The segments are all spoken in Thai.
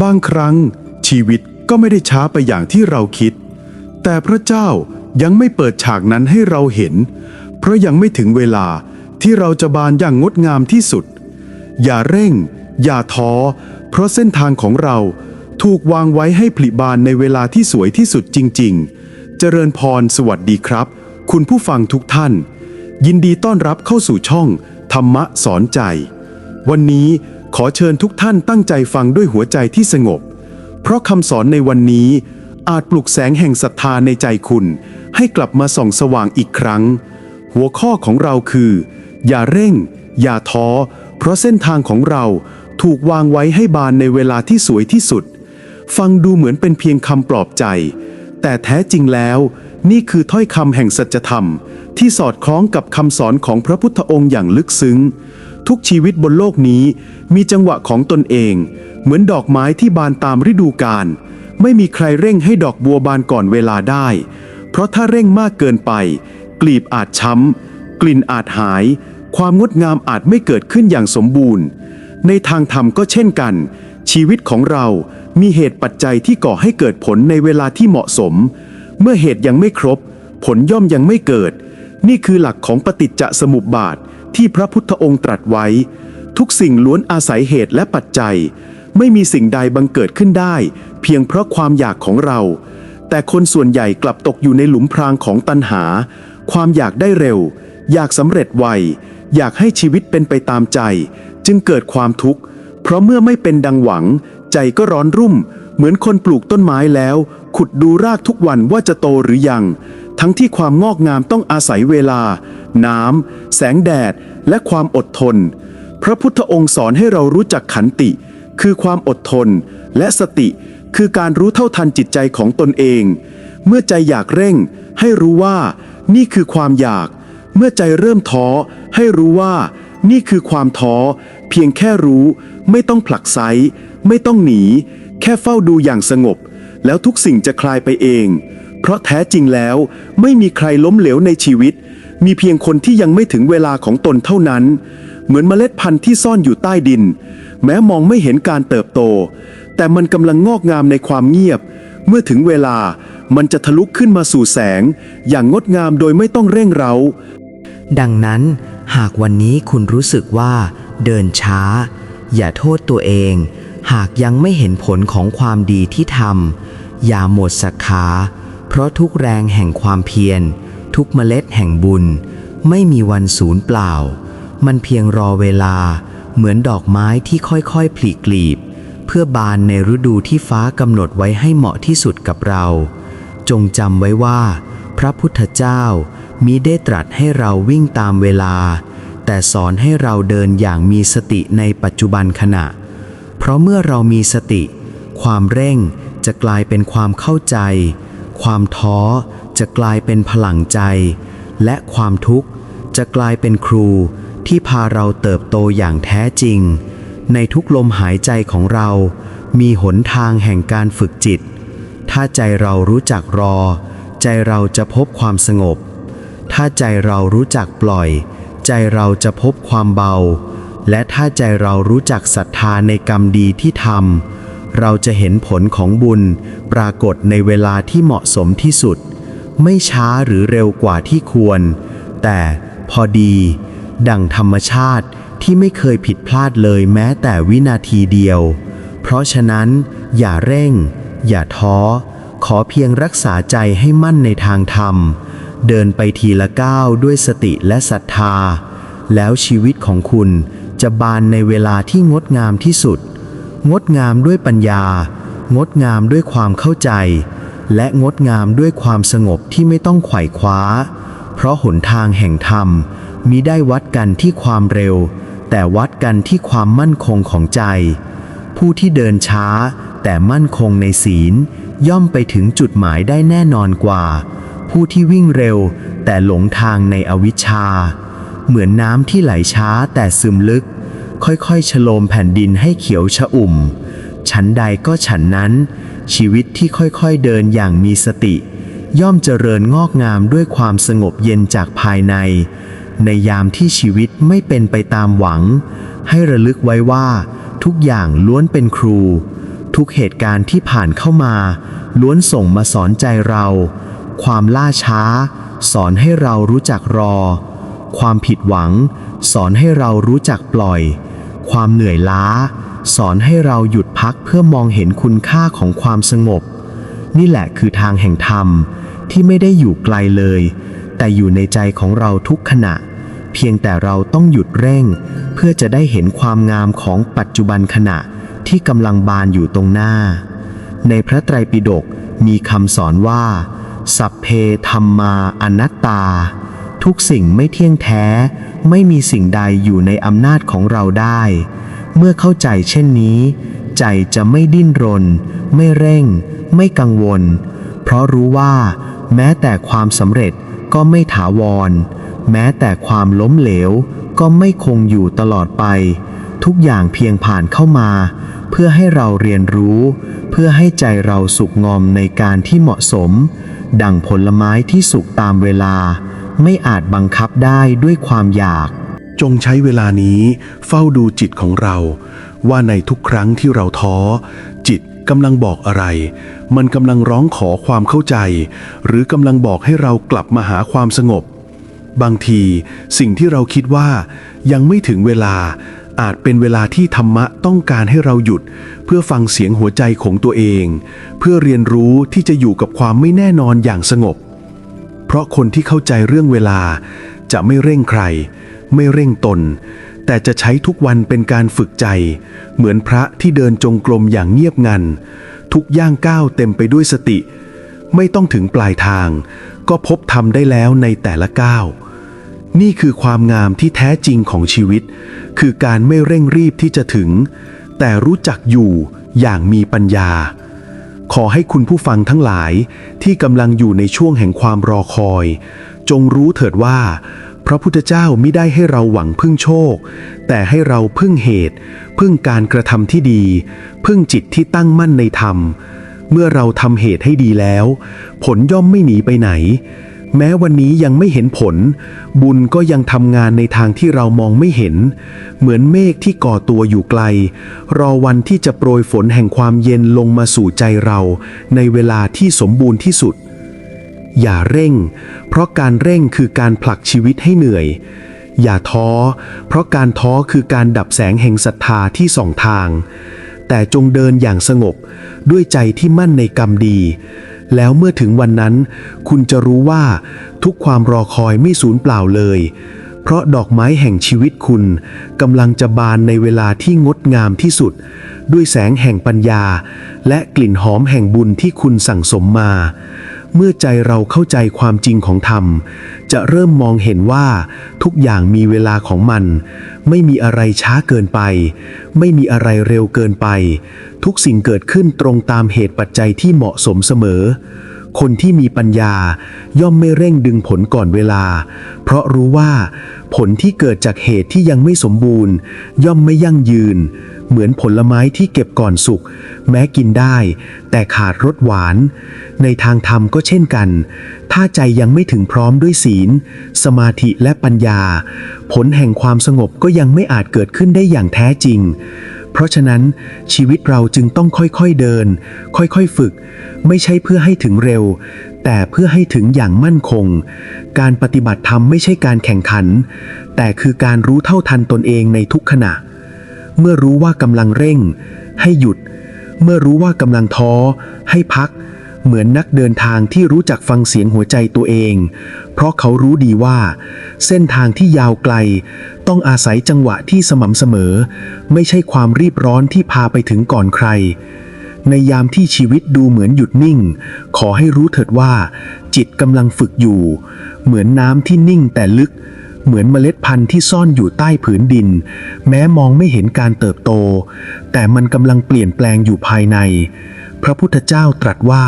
บางครั้งชีวิตก็ไม่ได้ช้าไปอย่างที่เราคิด แต่พระเจ้ายังไม่เปิดฉากนั้นให้เราเห็น เพราะยังไม่ถึงเวลาที่เราจะบานอย่างงดงามที่สุด อย่าเร่ง อย่าท้อ เพราะเส้นทางของเราถูกวางไว้ให้ผลิบานในเวลาที่สวยที่สุดจริง ๆ เจริญพรสวัสดีครับ คุณผู้ฟังทุกท่าน ยินดีต้อนรับเข้าสู่ช่อง ธรรมะสอนใจ วันนี้ ขอเชิญทุกท่านตั้งใจฟังด้วยหัวใจที่สงบ เพราะคำสอนในวันนี้อาจปลุกแสงแห่งศรัทธาในใจคุณ ให้กลับมาส่องสว่างอีกครั้ง หัวข้อของเราคือ อย่าเร่ง อย่าท้อ เพราะเส้นทางของเราถูกวางไว้ให้บานในเวลาที่สวยที่สุด ฟังดูเหมือนเป็นเพียงคำปลอบใจ แต่แท้จริงแล้ว นี่คือถ้อยคำแห่งสัจธรรม ที่สอดคล้องกับคำสอนของพระพุทธองค์อย่างลึกซึ้ง ทุกชีวิตบนโลกนี้มีจังหวะของตนเอง เหมือนดอกไม้ที่บานตามฤดูกาลไม่มีใครเร่งให้ดอกบัวบานก่อนเวลาได้ เพราะถ้าเร่งมากเกินไป กลีบอาจช้ำ กลิ่นอาจหาย ความงดงามอาจไม่เกิดขึ้นอย่างสมบูรณ์ ในทางธรรมก็เช่นกัน ชีวิตของเรามีเหตุปัจจัยที่ก่อให้เกิดผลในเวลาที่เหมาะสม เมื่อเหตุยังไม่ครบ ผลย่อมยังไม่เกิด นี่คือหลักของปฏิจจสมุปบาท ที่พระพุทธองค์ตรัสไว้ ทุกสิ่งล้วนอาศัยเหตุและปัจจัย ไม่มีสิ่งใดบังเกิดขึ้นได้ เพียงเพราะความอยากของเรา แต่คนส่วนใหญ่กลับตกอยู่ในหลุมพรางของตัณหา ความอยากได้เร็ว อยากสำเร็จไวอยากให้ชีวิตเป็นไปตามใจ จึงเกิดความทุกข์ เพราะเมื่อไม่เป็นดังหวัง ใจก็ร้อนรุ่ม เหมือนคนปลูกต้นไม้แล้ว ขุดดูรากทุกวันว่าจะโตหรือยัง ทั้งที่ความงอกงามต้องอาศัยเวลา น้ำ แสงแดด และความอดทน พระพุทธองค์สอนให้เรารู้จักขันติ คือความอดทน และสติ คือการรู้เท่าทันจิตใจของตนเอง เมื่อใจอยากเร่ง ให้รู้ว่า นี่คือความอยาก เมื่อใจเริ่มท้อ ให้รู้ว่า นี่คือความท้อ เพียงแค่รู้ ไม่ต้องผลักไสไม่ต้องหนี แค่เฝ้าดูอย่างสงบ แล้วทุกสิ่งจะคลายไปเอง เพราะแท้จริงแล้ว ไม่มีใครล้มเหลวในชีวิต มีเพียงคนที่ยังไม่ถึงเวลาของตนเท่านั้น เหมือนเมล็ดพันธุ์ที่ซ่อนอยู่ใต้ดิน แม้มองไม่เห็นการเติบโต แต่มันกำลังงอกงามในความเงียบ เมื่อถึงเวลามันจะทะลุขึ้นมาสู่แสง อย่างงดงามโดยไม่ต้องเร่งเร้า ดังนั้น หากวันนี้คุณรู้สึกว่า เดินช้า อย่าโทษตัวเอง หากยังไม่เห็นผลของความดีที่ทำอย่าหมดศรัทธาเพราะทุกแรงแห่งความเพียร ทุกเมล็ดแห่งบุญ ไม่มีวันสูญเปล่า มันเพียงรอเวลา เหมือนดอกไม้ที่ค่อยๆผลิกลีบ เพื่อบานในฤดูที่ฟ้ากำหนดไว้ให้เหมาะที่สุดกับเรา จงจำไว้ว่า พระพุทธเจ้ามิได้ตรัสให้เราวิ่งตามเวลา แต่สอนให้เราเดินอย่างมีสติในปัจจุบันขณะ เพราะเมื่อเรามีสติ ความเร่งจะกลายเป็นความเข้าใจ ความท้อ จะกลายเป็นพลังใจ และความทุกข์จะกลายเป็นครูที่พาเราเติบโตอย่างแท้จริง ในทุกลมหายใจของเรา มีหนทางแห่งการฝึกจิต ถ้าใจเรารู้จักรอ ใจเราจะพบความสงบ ถ้าใจเรารู้จักปล่อย ใจเราจะพบความเบา และถ้าใจเรารู้จักศรัทธาในกรรมดีที่ทำเราจะเห็นผลของบุญปรากฏในเวลาที่เหมาะสมที่สุด ไม่ช้าหรือเร็วกว่าที่ควร แต่พอดี ดังธรรมชาติที่ไม่เคยผิดพลาดเลยแม้แต่วินาทีเดียว เพราะฉะนั้น อย่าเร่ง อย่าท้อ ขอเพียงรักษาใจให้มั่นในทางธรรม เดินไปทีละก้าวด้วยสติและศรัทธา แล้วชีวิตของคุณจะบานในเวลาที่งดงามที่สุด งดงามด้วยปัญญา งดงามด้วยความเข้าใจ และงดงามด้วยความสงบที่ไม่ต้องไขว่คว้า เพราะหนทางแห่งธรรมมิได้วัดกันที่ความเร็ว แต่วัดกันที่ความมั่นคงของใจ ผู้ที่เดินช้าแต่มั่นคงในศีล ย่อมไปถึงจุดหมายได้แน่นอนกว่า ผู้ที่วิ่งเร็วแต่หลงทางในอวิชชา เหมือนน้ำที่ไหลช้าแต่ซึมลึก ค่อยๆฉโลมแผ่นดินให้เขียวชะอุ่ม ฉันใดก็ฉันนั้น ชีวิตที่ค่อยๆเดินอย่างมีสติ ย่อมเจริญงอกงามด้วยความสงบเย็นจากภายใน ในยามที่ชีวิตไม่เป็นไปตามหวัง ให้ระลึกไว้ว่า ทุกอย่างล้วนเป็นครู ทุกเหตุการณ์ที่ผ่านเข้ามา ล้วนส่งมาสอนใจเรา ความล่าช้า สอนให้เรารู้จักรอ ความผิดหวัง สอนให้เรารู้จักปล่อย ความเหนื่อยล้า สอนให้เราหยุดพักเพื่อมองเห็นคุณค่าของความสงบ นี่แหละคือทางแห่งธรรมที่ไม่ได้อยู่ไกลเลย แต่อยู่ในใจของเราทุกขณะ เพียงแต่เราต้องหยุดเร่ง เพื่อจะได้เห็นความงามของปัจจุบันขณะที่กำลังบานอยู่ตรงหน้า ในพระไตรปิฎกมีคำสอนว่า สัพเพธรรมาอนัตตา ทุกสิ่งไม่เที่ยงแท้ ไม่มีสิ่งใดอยู่ในอำนาจของเราได้ เมื่อเข้าใจเช่นนี้ ใจจะไม่ดิ้นรน ไม่เร่ง ไม่กังวล เพราะรู้ว่า แม้แต่ความสำเร็จก็ไม่ถาวร แม้แต่ความล้มเหลวก็ไม่คงอยู่ตลอดไป ทุกอย่างเพียงผ่านเข้ามา เพื่อให้เราเรียนรู้ เพื่อให้ใจเราสุกงอมในการที่เหมาะสม ดังผลไม้ที่สุกตามเวลา ไม่อาจบังคับได้ด้วยความอยาก จงใช้เวลานี้เฝ้าดูจิตของเรา ว่าในทุกครั้งที่เราท้อ จิตกำลังบอกอะไร มันกำลังร้องขอความเข้าใจ หรือกำลังบอกให้เรากลับมาหาความสงบ บางทีสิ่งที่เราคิดว่ายังไม่ถึงเวลาอาจเป็นเวลาที่ธรรมะต้องการให้เราหยุด เพื่อฟังเสียงหัวใจของตัวเอง เพื่อเรียนรู้ที่จะอยู่กับความไม่แน่นอนอย่างสงบ เพราะคนที่เข้าใจเรื่องเวลาจะไม่เร่งใคร ไม่เร่งตน แต่จะใช้ทุกวันเป็นการฝึกใจ เหมือนพระที่เดินจงกรมอย่างเงียบงัน ทุกย่างก้าวเต็มไปด้วยสติ ไม่ต้องถึงปลายทาง ก็พบทำได้แล้วในแต่ละก้าวนี่คือความงามที่แท้จริงของชีวิต คือการไม่เร่งรีบที่จะถึง แต่รู้จักอยู่อย่างมีปัญญา ขอให้คุณผู้ฟังทั้งหลายที่กำลังอยู่ในช่วงแห่งความรอคอย จงรู้เถิดว่า ระพุทธเจ้ามิได้ให้เราหวังพึ่งโชค แต่ให้เราพึ่งเหตุ พึ่งการกระทำที่ดี พึ่งจิตที่ตั้งมั่นในธรรม เมื่อเราทำเหตุให้ดีแล้ว ผลย่อมไม่หนีไปไหน แม้วันนี้ยังไม่เห็นผล บุญก็ยังทำงานในทางที่เรามองไม่เห็น เหมือนเมฆที่ก่อตัวอยู่ไกล รอวันที่จะโปรยฝนแห่งความเย็นลงมาสู่ใจเรา ในเวลาที่สมบูรณ์ที่สุด อย่าเร่ง เพราะการเร่งคือการผลักชีวิตให้เหนื่อย อย่าท้อ เพราะการท้อคือการดับแสงแห่งศรัทธาที่ส่องทาง แต่จงเดินอย่างสงบ ด้วยใจที่มั่นในกรรมดี แล้วเมื่อถึงวันนั้น คุณจะรู้ว่าทุกความรอคอยไม่สูญเปล่าเลย เพราะดอกไม้แห่งชีวิตคุณกำลังจะบานในเวลาที่งดงามที่สุด ด้วยแสงแห่งปัญญา และกลิ่นหอมแห่งบุญที่คุณสั่งสมมา เมื่อใจเราเข้าใจความจริงของธรรม จะเริ่มมองเห็นว่าทุกอย่างมีเวลาของมัน ไม่มีอะไรช้าเกินไป ไม่มีอะไรเร็วเกินไป ทุกสิ่งเกิดขึ้นตรงตามเหตุปัจจัยที่เหมาะสมเสมอ คนที่มีปัญญาย่อมไม่เร่งดึงผลก่อนเวลา เพราะรู้ว่า ผลที่เกิดจากเหตุที่ยังไม่สมบูรณ์ ย่อมไม่ยั่งยืน เหมือนผลไม้ที่เก็บก่อนสุก แม้กินได้ แต่ขาดรสหวาน ในทางธรรมก็เช่นกัน ถ้าใจยังไม่ถึงพร้อมด้วยศีล สมาธิและปัญญา ผลแห่งความสงบก็ยังไม่อาจเกิดขึ้นได้อย่างแท้จริง เพราะฉะนั้นชีวิตเราจึงต้องค่อยๆเดิน ค่อยๆฝึก ไม่ใช่เพื่อให้ถึงเร็ว แต่เพื่อให้ถึงอย่างมั่นคง การปฏิบัติธรรมไม่ใช่การแข่งขัน แต่คือการรู้เท่าทันตนเองในทุกขณะ เมื่อรู้ว่ากำลังเร่ง ให้หยุด เมื่อรู้ว่ากำลังท้อ ให้พัก เหมือนนักเดินทางที่รู้จักฟังเสียงหัวใจตัวเอง เพราะเขารู้ดีว่า เส้นทางที่ยาวไกล ต้องอาศัยจังหวะที่สม่ำเสมอ ไม่ใช่ความรีบร้อนที่พาไปถึงก่อนใครในยามที่ชีวิตดูเหมือนหยุดนิ่ง ขอให้รู้เถิดว่า จิตกำลังฝึกอยู่ เหมือนน้ำที่นิ่งแต่ลึก เหมือนเมล็ดพันธุ์ที่ซ่อนอยู่ใต้ผืนดิน แม้มองไม่เห็นการเติบโต แต่มันกำลังเปลี่ยนแปลงอยู่ภายใน พระพุทธเจ้าตรัสว่า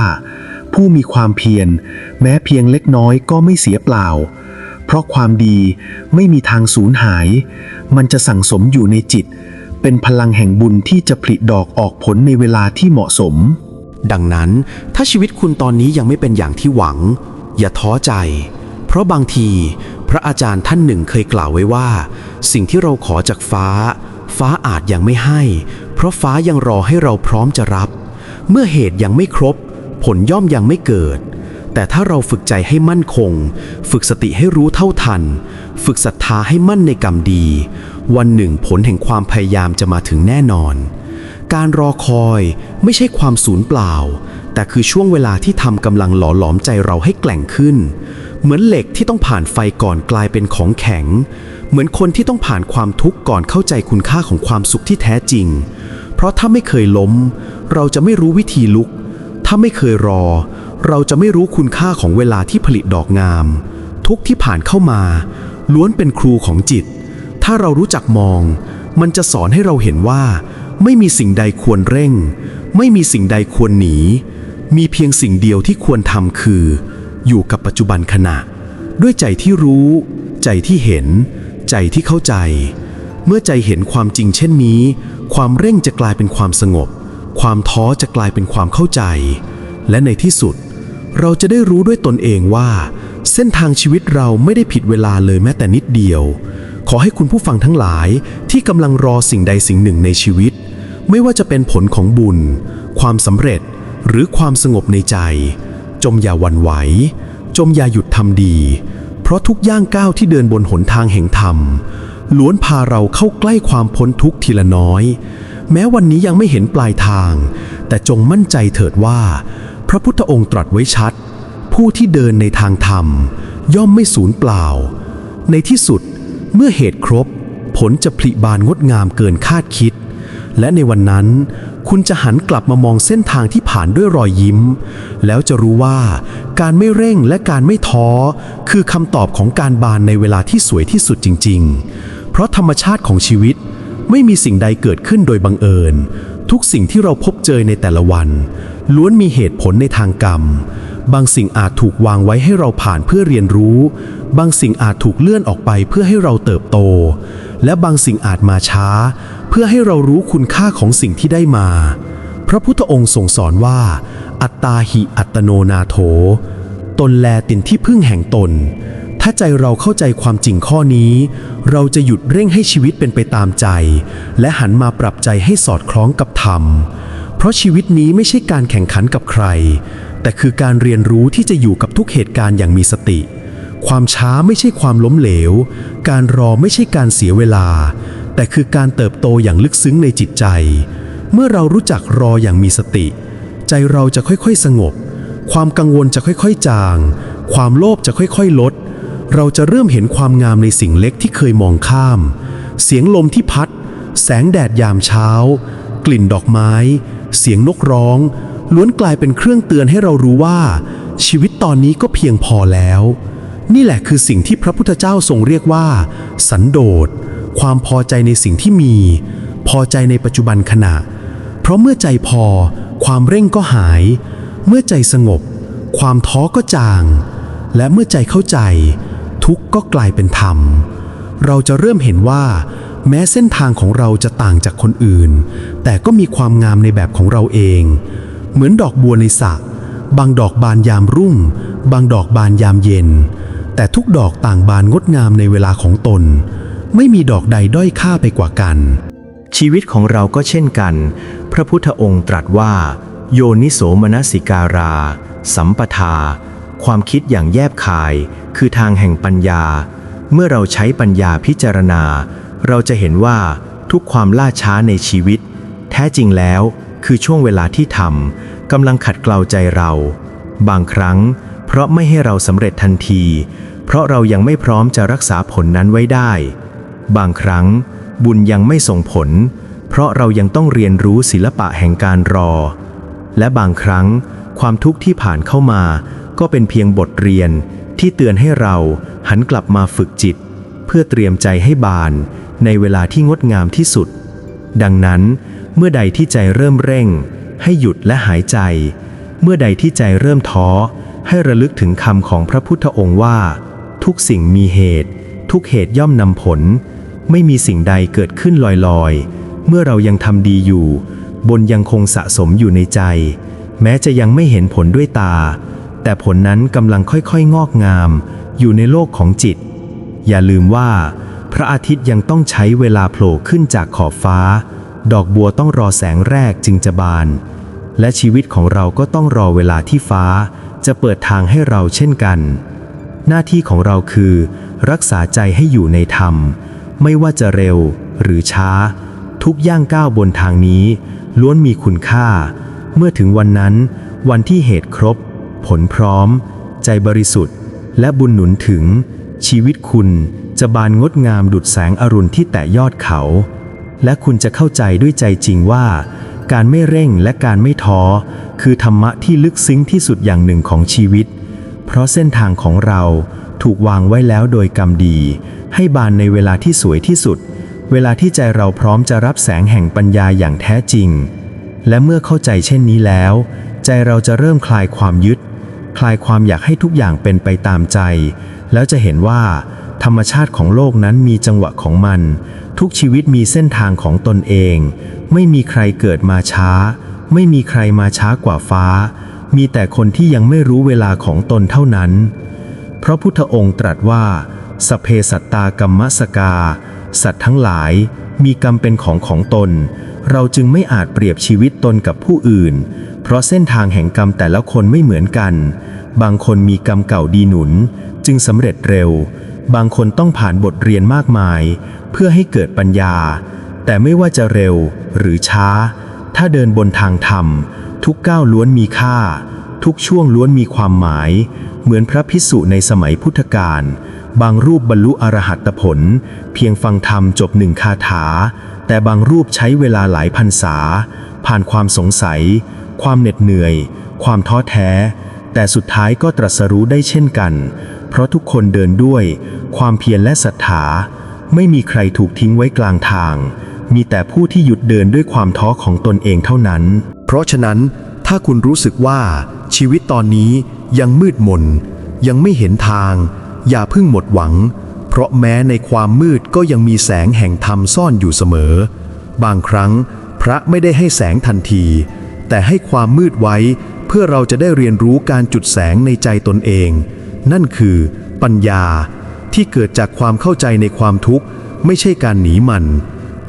ผู้มีความเพียรแม้เพียงเล็กน้อยก็ไม่เสียเปล่า เพราะความดีไม่มีทางสูญหาย มันจะสั่งสมอยู่ในจิต เป็นพลังแห่งบุญที่จะผลิดอกออกผลในเวลาที่เหมาะสม ดังนั้นถ้าชีวิตคุณตอนนี้ยังไม่เป็นอย่างที่หวัง อย่าท้อใจ เพราะบางที ระอาจารย์ท่านหนึ่งเคยกล่าวไว้ว่า สิ่งที่เราขอจากฟ้า ฟ้าอาจยังไม่ให้ เพราะฟ้ายังรอให้เราพร้อมจะรับ เมื่อเหตุยังไม่ครบ ผลย่อมยังไม่เกิด แต่ถ้าเราฝึกใจให้มั่นคง ฝึกสติให้รู้เท่าทัน ฝึกศรัทธาให้มั่นในกรรมดี วันหนึ่งผลแห่งความพยายามจะมาถึงแน่นอน การรอคอยไม่ใช่ความสูญเปล่า แต่คือช่วงเวลาที่ทำกำลังหล่อหลอมใจเราให้แกล่งขึ้น เหมือนเหล็กที่ต้องผ่านไฟก่อนกลายเป็นของแข็ง เหมือนคนที่ต้องผ่านความทุกข์ก่อนเข้าใจคุณค่าของความสุขที่แท้จริง เพราะถ้าไม่เคยล้ม เราจะไม่รู้วิธีลุก ถ้าไม่เคยรอ เราจะไม่รู้คุณค่าของเวลาที่ผลิตดอกงาม ทุกที่ผ่านเข้ามา ล้วนเป็นครูของจิต ถ้าเรารู้จักมอง มันจะสอนให้เราเห็นว่า ไม่มีสิ่งใดควรเร่ง ไม่มีสิ่งใดควรหนี มีเพียงสิ่งเดียวที่ควรทำคือ อยู่กับปัจจุบันขณะ ด้วยใจที่รู้ ใจที่เห็น ใจที่เข้าใจ เมื่อใจเห็นความจริงเช่นนี้ ความเร่งจะกลายเป็นความสงบ ความท้อจะกลายเป็นความเข้าใจ และในที่สุด เราจะได้รู้ด้วยตนเองว่า เส้นทางชีวิตเราไม่ได้ผิดเวลาเลยแม้แต่นิดเดียว ขอให้คุณผู้ฟังทั้งหลายที่กำลังรอสิ่งใดสิ่งหนึ่งในชีวิต ไม่ว่าจะเป็นผลของบุญ ความสำเร็จหรือความสงบในใจ จมอย่าหวั่นไหว จมอย่าหยุดทำดี เพราะทุกย่างก้าวที่เดินบนหนทางแห่งธรรม ล้วนพาเราเข้าใกล้ความพ้นทุกข์ทีละน้อย แม้วันนี้ยังไม่เห็นปลายทาง แต่จงมั่นใจเถิดว่า พระพุทธองค์ตรัสไว้ชัด ผู้ที่เดินในทางธรรม ย่อมไม่สูญเปล่า ในที่สุดเมื่อเหตุครบ ผลจะผลิบานงดงามเกินคาดคิด และในวันนั้น คุณจะหันกลับมามองเส้นทางที่ผ่านด้วยรอยยิ้ม แล้วจะรู้ว่า การไม่เร่งและการไม่ท้อ คือคำตอบของการบานในเวลาที่สวยที่สุดจริง ๆ เพราะธรรมชาติของชีวิตไม่มีสิ่งใดเกิดขึ้นโดยบังเอิญ ทุกสิ่งที่เราพบเจอในแต่ละวัน ล้วนมีเหตุผลในทางกรรม บางสิ่งอาจถูกวางไว้ให้เราผ่านเพื่อเรียนรู้ บางสิ่งอาจถูกเลื่อนออกไปเพื่อให้เราเติบโต และบางสิ่งอาจมาช้า พื่อให้เรารู้คุณค่าของสิ่งที่ได้มา พระพุทธองค์ทรงสอนว่า อัตตาหิอัตโนนาโถ ตนแลตินที่พึ่งแห่งตน ถ้าใจเราเข้าใจความจริงข้อนี้ เราจะหยุดเร่งให้ชีวิตเป็นไปตามใจ และหันมาปรับใจให้สอดคล้องกับธรรม เพราะชีวิตนี้ไม่ใช่การแข่งขันกับใคร แต่คือการเรียนรู้ที่จะอยู่กับทุกเหตุการณ์อย่างมีสติ ความช้าไม่ใช่ความล้มเหลว การรอไม่ใช่การเสียเวลา แต่คือการเติบโตอย่างลึกซึ้งในจิตใจ เมื่อเรารู้จักรออย่างมีสติ ใจเราจะค่อยๆสงบ ความกังวลจะค่อยๆจาง ความโลภจะค่อยๆลด เราจะเริ่มเห็นความงามในสิ่งเล็กที่เคยมองข้าม เสียงลมที่พัด แสงแดดยามเช้า กลิ่นดอกไม้ เสียงนกร้อง ล้วนกลายเป็นเครื่องเตือนให้เรารู้ว่า ชีวิตตอนนี้ก็เพียงพอแล้ว นี่แหละคือสิ่งที่พระพุทธเจ้าทรงเรียกว่า สันโดษ ความพอใจในสิ่งที่มี พอใจในปัจจุบันขณะ เพราะเมื่อใจพอ ความเร่งก็หาย เมื่อใจสงบ ความท้อก็จาง และเมื่อใจเข้าใจ ทุกข์ก็กลายเป็นธรรม เราจะเริ่มเห็นว่า แม้เส้นทางของเราจะต่างจากคนอื่น แต่ก็มีความงามในแบบของเราเอง เหมือนดอกบัวในสระบางดอกบานยามรุ่ง บางดอกบานยามเย็น แต่ทุกดอกต่างบานงดงามในเวลาของตน ไม่มีดอกใดด้อยค่าไปกว่ากัน ชีวิตของเราก็เช่นกัน พระพุทธองค์ตรัสว่า โยนิโสมนสิการา สัมปทา ความคิดอย่างแยบคาย คือทางแห่งปัญญา เมื่อเราใช้ปัญญาพิจารณา เราจะเห็นว่าทุกความล่าช้าในชีวิต แท้จริงแล้วคือช่วงเวลาที่ทำกำลังขัดเกลาใจเรา บางครั้ง เพราะไม่ให้เราสำเร็จทันที เพราะเรายังไม่พร้อมจะรักษาผลนั้นไว้ได้ บางครั้งบุญยังไม่ส่งผล เพราะเรายังต้องเรียนรู้ศิลปะแห่งการรอ และบางครั้งความทุกข์ที่ผ่านเข้ามา ก็เป็นเพียงบทเรียนที่เตือนให้เราหันกลับมาฝึกจิต เพื่อเตรียมใจให้บานในเวลาที่งดงามที่สุด ดังนั้น เมื่อใดที่ใจเริ่มเร่ง ให้หยุดและหายใจ เมื่อใดที่ใจเริ่มท้อ ให้ระลึกถึงคำของพระพุทธองค์ว่า ทุกสิ่งมีเหตุ ทุกเหตุย่อมนำผล ไม่มีสิ่งใดเกิดขึ้นลอยๆ เมื่อเรายังทำดีอยู่ บนยังคงสะสมอยู่ในใจ แม้จะยังไม่เห็นผลด้วยตา แต่ผลนั้นกำลังค่อยๆ งอกงาม อยู่ในโลกของจิต อย่าลืมว่า พระอาทิตย์ยังต้องใช้เวลาโผล่ขึ้นจากขอบฟ้า ดอกบัวต้องรอแสงแรกจึงจะบาน และชีวิตของเราก็ต้องรอเวลาที่ฟ้า จะเปิดทางให้เราเช่นกัน หน้าที่ของเราคือ รักษาใจให้อยู่ในธรรม ไม่ว่าจะเร็วหรือช้า ทุกย่างก้าวบนทางนี้ ล้วนมีคุณค่า เมื่อถึงวันนั้น วันที่เหตุครบ ผลพร้อม ใจบริสุทธิ์ และบุญหนุนถึง ชีวิตคุณจะบานงดงามดุจแสงอรุณที่แตะยอดเขา และคุณจะเข้าใจด้วยใจจริงว่า การไม่เร่งและการไม่ท้อ คือธรรมะที่ลึกซึ้งที่สุดอย่างหนึ่งของชีวิต เพราะเส้นทางของเรา ถูกวางไว้แล้วโดยกรรมดี ให้บานในเวลาที่สวยที่สุด เวลาที่ใจเราพร้อมจะรับแสงแห่งปัญญาอย่างแท้จริง และเมื่อเข้าใจเช่นนี้แล้ว ใจเราจะเริ่มคลายความยึด คลายความอยากให้ทุกอย่างเป็นไปตามใจ แล้วจะเห็นว่า ธรรมชาติของโลกนั้นมีจังหวะของมัน ทุกชีวิตมีเส้นทางของตนเอง ไม่มีใครเกิดมาช้า ไม่มีใครมาช้ากว่าฟ้า มีแต่คนที่ยังไม่รู้เวลาของตนเท่านั้น พระพุทธองค์ตรัสว่า สเพสัตตากรรมสกา สัตว์ทั้งหลายมีกรรมเป็นของของตน เราจึงไม่อาจเปรียบชีวิตตนกับผู้อื่น เพราะเส้นทางแห่งกรรมแต่ละคนไม่เหมือนกัน บางคนมีกรรมเก่าดีหนุน จึงสำเร็จเร็ว บางคนต้องผ่านบทเรียนมากมาย เพื่อให้เกิดปัญญา แต่ไม่ว่าจะเร็วหรือช้า ถ้าเดินบนทางธรรม ทุกก้าวล้วนมีค่า ทุกช่วงล้วนมีความหมาย เหมือนพระพิสุในสมัยพุทธกาลบางรูปบรรลุอรหัตผล เพียงฟังธรรมจบหนึ่งคาถา แต่บางรูปใช้เวลาหลายพรรษา ผ่านความสงสัย ความเหน็ดเหนื่อย ความท้อแท้ แต่สุดท้ายก็ตรัสรู้ได้เช่นกัน เพราะทุกคนเดินด้วย ความเพียรและศรัทธาไม่มีใครถูกทิ้งไว้กลางทาง มีแต่ผู้ที่หยุดเดินด้วยความท้อของตนเองเท่านั้น เพราะฉะนั้นถ้าคุณรู้สึกว่าชีวิตตอนนี้ ยังมืดมน ยังไม่เห็นทาง อย่าเพิ่งหมดหวัง เพราะแม้ในความมืดก็ยังมีแสงแห่งธรรมซ่อนอยู่เสมอ บางครั้งพระไม่ได้ให้แสงทันที แต่ให้ความมืดไว้เพื่อเราจะได้เรียนรู้การจุดแสงในใจตนเอง นั่นคือ ปัญญาที่เกิดจากความเข้าใจในความทุกข์ ไม่ใช่การหนีมัน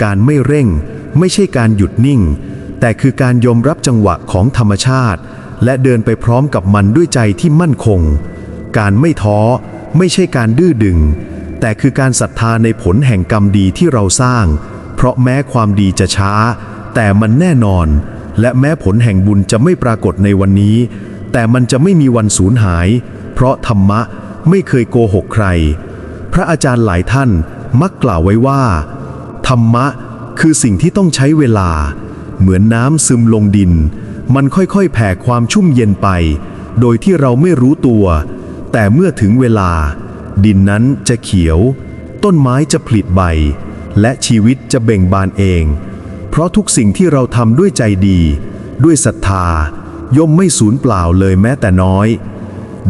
การไม่เร่ง ไม่ใช่การหยุดนิ่ง แต่คือการยอมรับจังหวะของธรรมชาติ และเดินไปพร้อมกับมันด้วยใจที่มั่นคง การไม่ท้อไม่ใช่การดื้อดึง แต่คือการศรัทธาในผลแห่งกรรมดีที่เราสร้าง เพราะแม้ความดีจะช้า แต่มันแน่นอน และแม้ผลแห่งบุญจะไม่ปรากฏในวันนี้ แต่มันจะไม่มีวันสูญหาย เพราะธรรมะไม่เคยโกหกใคร พระอาจารย์หลายท่านมักกล่าวไว้ว่า ธรรมะคือสิ่งที่ต้องใช้เวลา เหมือนน้ำซึมลงดิน มันค่อยๆแผ่ความชุ่มเย็นไป โดยที่เราไม่รู้ตัว แต่เมื่อถึงเวลา ดินนั้นจะเขียว ต้นไม้จะผลิใบ และชีวิตจะเบ่งบานเอง เพราะทุกสิ่งที่เราทำด้วยใจดี ด้วยศรัทธา ย่อมไม่สูญเปล่าเลยแม้แต่น้อย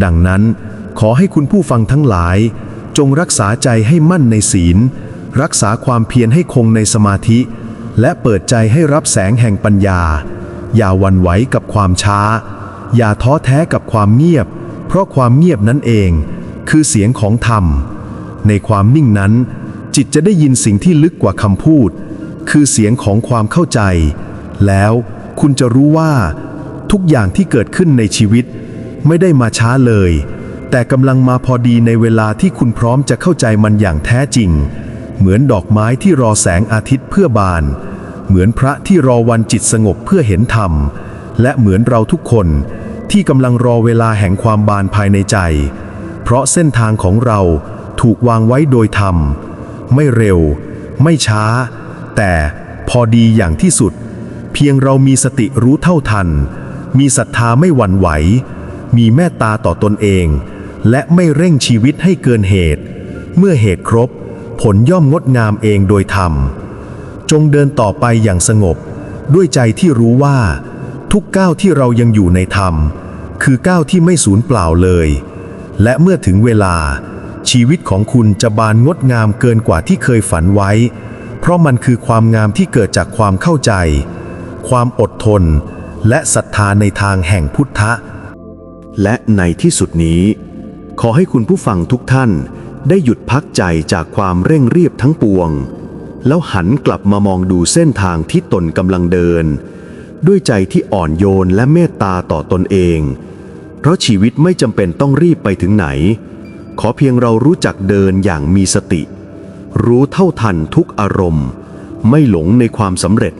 ดังนั้นขอให้คุณผู้ฟังทั้งหลาย จงรักษาใจให้มั่นในศีล รักษาความเพียรให้คงในสมาธิ และเปิดใจให้รับแสงแห่งปัญญา อย่าวันไหวกับความช้า อย่าท้อแท้กับความเงียบ เพราะความเงียบนั้นเอง คือเสียงของธรรม ในความนิ่งนั้น จิตจะได้ยินสิ่งที่ลึกกว่าคำพูด คือเสียงของความเข้าใจ แล้วคุณจะรู้ว่า ทุกอย่างที่เกิดขึ้นในชีวิต ไม่ได้มาช้าเลย แต่กำลังมาพอดีในเวลาที่คุณพร้อมจะเข้าใจมันอย่างแท้จริง เหมือนดอกไม้ที่รอแสงอาทิตย์เพื่อบาน เหมือนพระที่รอวันจิตสงบเพื่อเห็นธรรม และเหมือนเราทุกคนที่กำลังรอเวลาแห่งความบานภายในใจ เพราะเส้นทางของเราถูกวางไว้โดยธรรม ไม่เร็ว ไม่ช้า แต่พอดีอย่างที่สุด เพียงเรามีสติรู้เท่าทัน มีศรัทธาไม่หวั่นไหว มีเมตตาต่อตนเอง และไม่เร่งชีวิตให้เกินเหตุ เมื่อเหตุครบ ผลย่อมงดงามเองโดยธรรม จงเดินต่อไปอย่างสงบ ด้วยใจที่รู้ว่า ทุกก้าวที่เรายังอยู่ในธรรม คือก้าวที่ไม่สูญเปล่าเลย และเมื่อถึงเวลา ชีวิตของคุณจะบานงดงามเกินกว่าที่เคยฝันไว้ เพราะมันคือความงามที่เกิดจากความเข้าใจ ความอดทน และศรัทธาในทางแห่งพุทธะ และในที่สุดนี้ ขอให้คุณผู้ฟังทุกท่านได้หยุดพักใจจากความเร่งรีบทั้งปวง แล้วหันกลับมามองดูเส้นทางที่ตนกำลังเดิน ด้วยใจที่อ่อนโยนและเมตตาต่อตนเอง เพราะชีวิตไม่จำเป็นต้องรีบไปถึงไหน ขอเพียงเรารู้จักเดินอย่างมีสติ รู้เท่าทันทุกอารมณ์ ไม่หลงในความสำเร็จ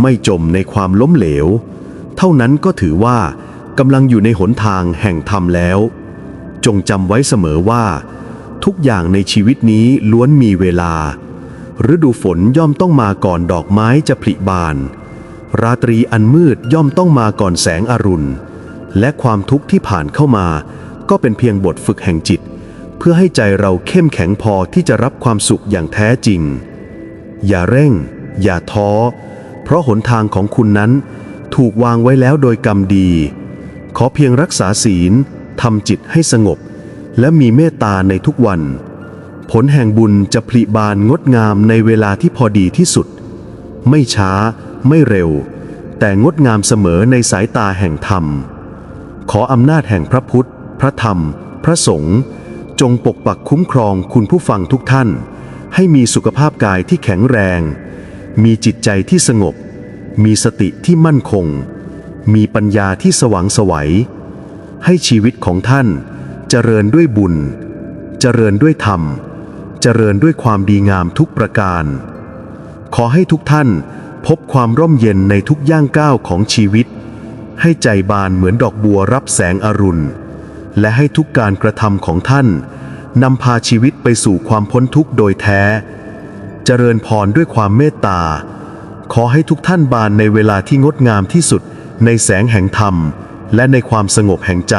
ไม่จมในความล้มเหลว เท่านั้นก็ถือว่ากำลังอยู่ในหนทางแห่งธรรมแล้ว จงจำไว้เสมอว่า ทุกอย่างในชีวิตนี้ล้วนมีเวลา ฤดูฝนย่อมต้องมาก่อนดอกไม้จะผลิบาน ราตรีอันมืดย่อมต้องมาก่อนแสงอรุณ และความทุกข์ที่ผ่านเข้ามา ก็เป็นเพียงบทฝึกแห่งจิต เพื่อให้ใจเราเข้มแข็งพอที่จะรับความสุขอย่างแท้จริง อย่าเร่ง อย่าท้อ เพราะหนทางของคุณนั้น ถูกวางไว้แล้วโดยกรรมดี ขอเพียงรักษาศีลทำจิตให้สงบ และมีเมตตาในทุกวัน ผลแห่งบุญจะผลิบานงดงามในเวลาที่พอดีที่สุด ไม่ช้าไม่เร็ว แต่งดงามเสมอในสายตาแห่งธรรม ขออำนาจแห่งพระพุทธ พระธรรม พระสงฆ์จงปกปักคุ้มครองคุณผู้ฟังทุกท่าน ให้มีสุขภาพกายที่แข็งแรง มีจิตใจที่สงบ มีสติที่มั่นคง มีปัญญาที่สว่างไสวัย ให้ชีวิตของท่านเจริญด้วยบุญ เจริญด้วยธรรม เจริญด้วยความดีงามทุกประการ ขอให้ทุกท่านพบความร่มเย็นในทุกย่างก้าวของชีวิต ให้ใจบานเหมือนดอกบัวรับแสงอรุณ และให้ทุกการกระทำของท่านนำพาชีวิตไปสู่ความพ้นทุกข์โดยแท้ เจริญพรด้วยความเมตตา ขอให้ทุกท่านบานในเวลาที่งดงามที่สุดในแสงแห่งธรรม และในความสงบแห่งใจ